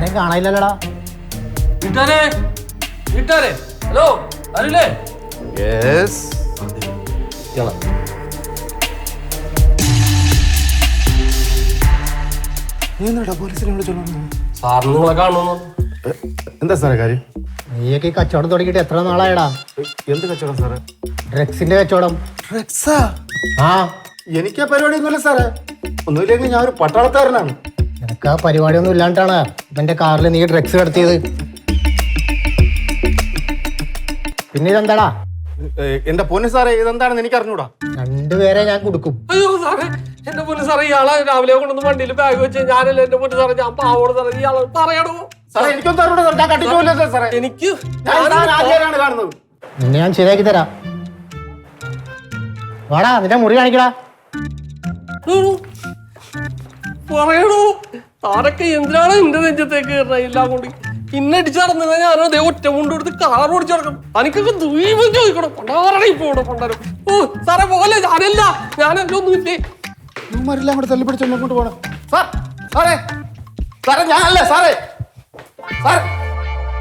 ആരെയും കാണാനില്ലല്ലടാ. വീട്ടാരെ ഹലോ അറിയില്ലേ യെസ് സാറിന് നിങ്ങളെ കാണുന്നു എന്താ സാറേ കാര്യം? നീയൊക്കെ ഈ കച്ചവടം തുടങ്ങിയിട്ട് എത്ര നാളായടാ? എന്ത് കച്ചവടം സാറേ? ഡ്രഗ്സിന്റെ കച്ചവടം. ഡ്രഗ്സാ? ആ. എനിക്ക് പരിപാടി ഒന്നുമില്ല സാറേ. ഒന്നുമില്ലെങ്കിൽ ഞാൻ ഒരു പട്ടാളക്കാരനാണ്. നിനക്ക് ആ പരിപാടിയൊന്നും ഇല്ലാണ്ടാണ്. ഇവന്റെ കാറിൽ നീ ഡ്രഗ്സ് കടത്തിയത്. പിന്നെ ഇതെന്താടാ? എന്റെ പൊന്നു സാറേ ഇതെന്താണെന്ന് എനിക്ക് അറിഞ്ഞൂടാ രണ്ടുപേരെ ഞാൻ കൊടുക്കും. അയ്യോ സാറേ എന്റെ പൊന്നു സാറേ ഇയാളെ രാവിലെ കൊണ്ടുവന്ന് വണ്ടിയിൽ ബാഗ് വെച്ച് ഞാനല്ലേ എന്റെ പൊന്നു സാറേ ഞാൻ പാവോട് സാറേ ഇയാളെ പറയണോ? സാറേ എനിക്കൊന്നും സാറേ. ഞാൻ കട്ടിപ്പോയില്ല സാറേ എനിക്ക് കാണുന്നത്. നിന്നെ ഞാൻ ശരിയാക്കി തരാം. വാടാ നിന്റെ മുറി കാണിക്കടാ. പറയണോ? സാറൊക്കെ എന്തിനാണ് എന്റെ നെഞ്ചത്തേക്ക് കയറണ എല്ലാം കൊണ്ട് ഇന്നടിച്ച് നടന്നത് ഞാൻ അതേ ഒറ്റ മുണ്ട് എടുത്ത് കാർ ഓടിച്ചു നടക്കണം എനിക്കൊക്കെ ദൈവം ചോദിക്കണം. കൊണ്ടാറണ ഇപ്പൊ ഇവിടെ കൊണ്ടുവരും ഓ സാറേ പോലെ ഞാനല്ല. ഞാനല്ല ഒന്നുമില്ലേ ഇവന്മാരെല്ലാം കൂടെ തല്ലിപ്പിടിച്ച് കൊണ്ട് സാർ സാറേ. സാറേ ഞാനല്ലേ സാറേ. സാർ